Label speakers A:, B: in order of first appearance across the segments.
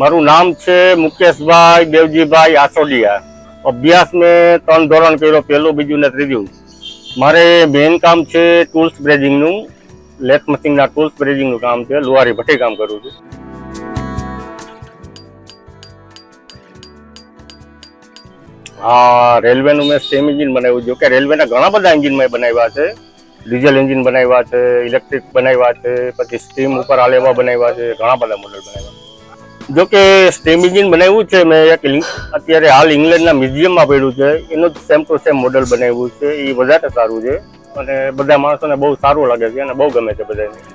A: મારું નામ છે મુકેશભાઈ દેવજીભાઈ આસોડિયા. અભ્યાસ મેં ત્રણ ધોરણ કર્યો, પહેલું, બીજું ને ત્રીજું. મારે મેઇન કામ છે ટૂલ્સ બ્રેજિંગનું લેથ મશીનના ટૂલ્સ બ્રેજિંગનું કામ છે. લુહારી ભઠ્ઠી કામ કરું છું. હા, રેલવેનું મેં સ્ટીમ એન્જિન બનાવ્યું જો કે રેલવેના ઘણા બધા એન્જિન મેં બનાવ્યા છે. ડીઝલ એન્જિન બનાવ્યા છે ઇલેક્ટ્રિક બનાવ્યા છે, પછી સ્ટીમ ઉપર આલેવા બનાવ્યા છે, ઘણા બધા મોડલ બનાવ્યા જો કે સ્ટીમ ઇન્જિન બનાવ્યું છે, મેં એક અત્યારે હાલ ઇંગ્લેન્ડના મ્યુઝિયમમાં પડ્યું છે. એનું જ સેમ ટુ સેમ મોડલ બનાવ્યું છે. એ વધારે સારું છે. અને બધા માણસોને બહુ સારું લાગે છે અને બહુ ગમે છે બધાને.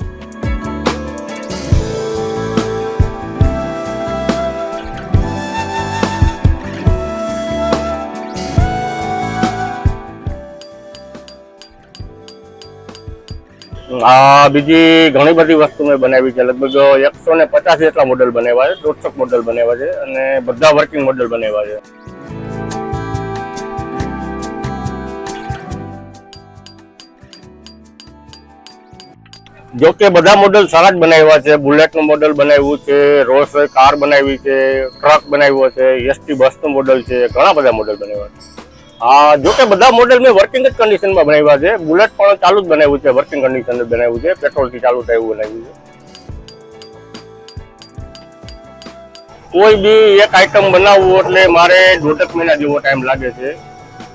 A: આ બીજી ઘણી બધી વસ્તુ મેં બનાવી છે. લગભગ એકસો ને પચાસ જેટલા મોડલ બનાવ્યા છે. દોઢસો મોડલ બનાવ્યા છે અને બધા વર્કિંગ મોડલ બનાવ્યા છે. જો કે બધા મોડલ સારા જ બનાવ્યા છે. બુલેટનું મોડલ બનાવ્યું છે. રોલ્સ કાર બનાવી છે. ટ્રક બનાવ્યો છે. એસટી બસનું મોડલ છે. ઘણા બધા મોડલ બનાવ્યા છે. હા, જો કે બધા મોડેલ મેં વર્કિંગ જ કન્ડિશનમાં બનાવ્યા છે. બુલેટ પણ ચાલુ જ બનાવ્યું છે વર્કિંગ કન્ડિશન બનાવ્યું છે. પેટ્રોલથી ચાલુ થાય એવું બનાવ્યું છે. કોઈ બી એક આઈટમ બનાવવું એટલે મારે દોઢક મહિના જેવો ટાઈમ લાગે છે.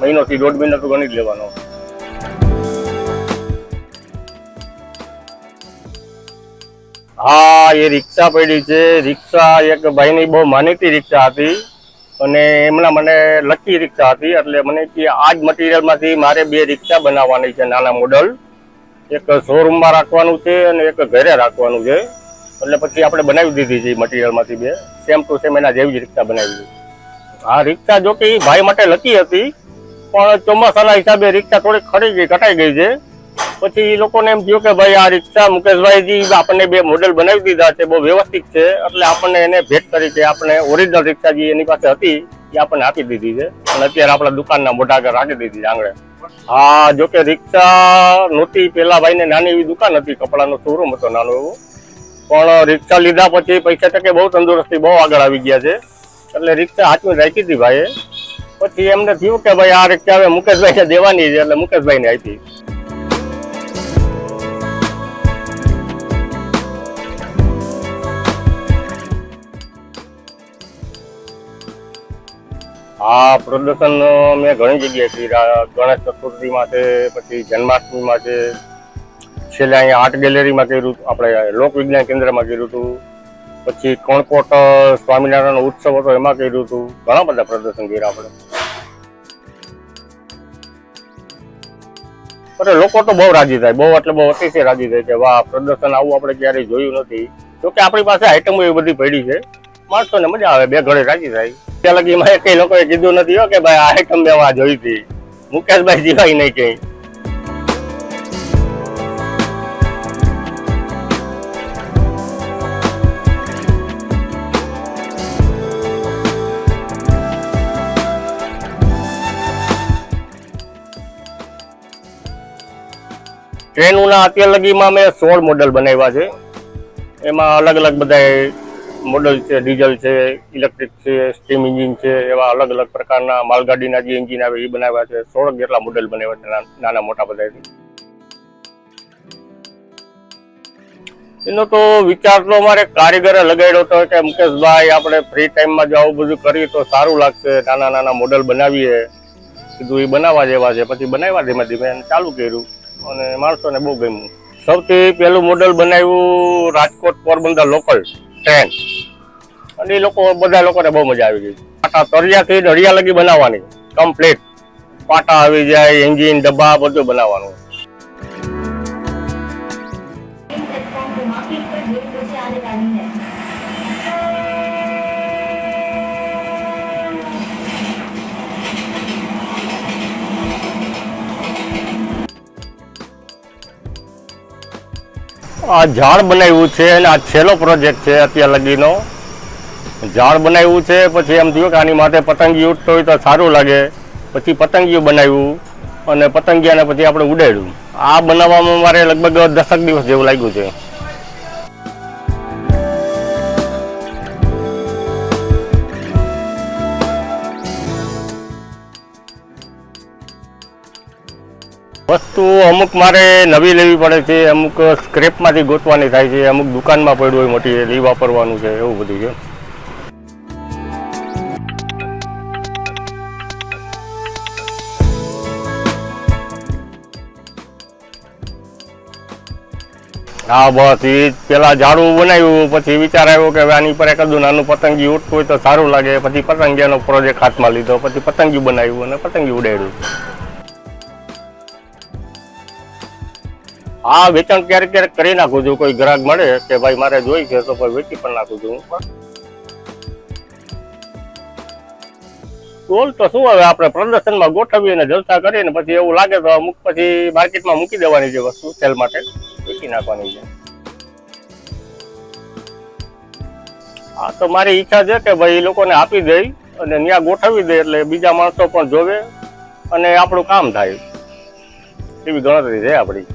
A: મહિનોથી દોઢ મહિનો તો ગણી જ લેવાનો. હા, એ રિક્ષા પડી છે. રિક્ષા એક ભાઈની બહુ માનીતી રિક્ષા હતી. અને એમના મને લકી રિક્ષા હતી. એટલે મને કે આ જ મટીરિયલમાંથી મારે બે રિક્ષા બનાવવાની છે નાના મોડલ. એક શોરૂમમાં રાખવાનું છે અને એક ઘરે રાખવાનું છે. એટલે પછી આપણે બનાવી દીધી છે મટીરિયલમાંથી બે. સેમ ટુ સેમ એના જેવી જ રિક્ષા બનાવી દીધી આ રિક્ષા જો કે એ ભાઈ માટે લકી હતી. પણ ચોમાસાના હિસાબે રિક્ષા થોડીક ખરી ગઈ કટાઈ ગઈ છે. પછી એ લોકોને એમ થયું કે ભાઈ આ રિક્ષા મુકેશભાઈજી આપણને બે મોડેલ બનાવી દીધા છે, બહુ વ્યવસ્થિત છે, એટલે આપણને એને ભેટ તરીકે આપણે ઓરિજિનલ રિક્ષા જે એની પાસે હતી, એ આપણને આપી દીધી છે. અને અત્યારે આપણા દુકાનના મોઢા આગળ રાખી દીધી છે આંગળે હા જો કે રિક્ષા નહોતી, પેલા ભાઈને નાની એવી દુકાન હતી, કપડાનો શોરૂમ હતો નાનો એવો. પણ રિક્ષા લીધા પછી પૈસા ટકે બહુ તંદુરસ્તી, બહુ આગળ આવી ગયા છે. એટલે રિક્ષા હાથમાં રાખી હતી ભાઈએ. પછી એમને થયું કે ભાઈ આ રિક્ષા હવે મુકેશભાઈને દેવાની છે, એટલે મુકેશભાઈને આપી. આ પ્રદર્શન મેં ઘણી જગ્યાએ કર્યા ગણેશ ચતુર્થીમાં છે, પછી જન્માષ્ટમીમાં છે. છેલ્લે અહીંયા આર્ટ ગેલેરીમાં કર્યું આપણે લોકવિજ્ઞાન કેન્દ્રમાં કર્યું હતું. પછી કણકોટ સ્વામિનારાયણ ઉત્સવ હતો, એમાં કર્યું હતું. ઘણા બધા પ્રદર્શન કર્યા આપણે. અરે, લોકો તો બહુ રાજી થાય, બહુ એટલે બહુ અતિશય રાજી થાય કે, વાહ, પ્રદર્શન આવું આપણે ક્યારેય જોયું નથી. જોકે આપણી પાસે આઈટમો એવી બધી પડી છે. માણસોને મજા આવે, બે ઘડે રાજી થાય. ત્યાં લગી મેં કઈ લોકોએ કીધું નથી કે ભાઈ આ આઈટમ મેં આ જોઈ હતી. મુકેશભાઈ જીવાય નહીં કઈ. ટ્રેનોના અત્યાર લગીમાં મેં સોળ મોડલ બનાવ્યા છે. એમાં અલગ અલગ બધા મોડલ છે, ડીઝલ છે, ઇલેક્ટ્રિક છે, સ્ટીમ ઇન્જિન છે, એવા અલગ અલગ પ્રકારના માલગાડીના જે એન્જિન આવે એ બનાવ્યા છે. સોળ જેટલા મોડલ બનાવ્યા છે, નાના- મોટા બધા એનો તો વિચાર તો અમારે કારીગરે લગાડ્યો હતો કે મુકેશભાઈ, આપણે ફ્રી ટાઈમમાં જો આવું બધું કરીએ તો સારું લાગશે. નાના નાના મોડલ બનાવીએ. કીધું એ બનાવવા જેવા છે. પછી બનાવ્યા ધીમે ધીમે અને ચાલુ કર્યું. અને માણસોને બહુ ગમ્યું. સૌથી પહેલું મોડલ બનાવ્યું રાજકોટ પોરબંદર લોકલ ટ્રેન અને એ લોકો, બધા લોકોને બહુ મજા આવી ગઈ. પાટા તરિયાથી દરિયા લગી બનાવવાની. કમ્પ્લીટ પાટા આવી જાય એન્જિન ડબ્બા, બધું બનાવવાનું. આ ઝાડ બનાવ્યું છે અને આ છેલ્લો પ્રોજેક્ટ છે અત્યાર લગીનો. ઝાડ બનાવ્યું છે, પછી એમ થયું કે આની માટે પતંગી ઉઠતો હોય તો સારું લાગે. પછી પતંગિયું બનાવ્યું અને પતંગિયાને પછી આપણે ઉડાડ્યું. આ બનાવવામાં મારે લગભગ દસક દિવસ જેવું લાગ્યું છે. અમુક મારે નવી લેવી પડે છે, અમુક સ્ક્રેપમાંથી ગોતવાની થાય છે, અમુક દુકાનમાં પડ્યું હોય મોટી, એ વાપરવાનું છે, એવું બધું છે. હા, બસ એ પેલા ઝાડુ બનાવ્યું, પછી વિચાર આવ્યો કે આની પર એક નાનું પતંગી ઉડતું હોય તો સારું લાગે, પછી પતંગીનો પ્રોજેક્ટ હાથમાં લીધો, પછી પતંગી બનાવ્યું અને પતંગી ઉડાડ્યું. હા વેચાણ ક્યારેક ક્યારેક કરી નાખું છું. કોઈ ગ્રાહક મળે કે ભાઈ મારે જોઈ છે, તો કોઈ વેચી પણ નાખું છું. ટોલ તો શું હવે આપણે પ્રદર્શનમાં ગોઠવીએ અને જલસા કરીએ ને પછી એવું લાગે તો અમુક પછી માર્કેટમાં મૂકી દેવાની છે વસ્તુ, સેલ માટે વેચી નાખવાની છે. હા તો મારી ઈચ્છા છે કે ભાઈ લોકોને આપી દઈ અને ત્યાં ગોઠવી દે એટલે બીજા માણસો પણ જોવે અને આપણું કામ થાય. એવી ગણતરી છે આપણી.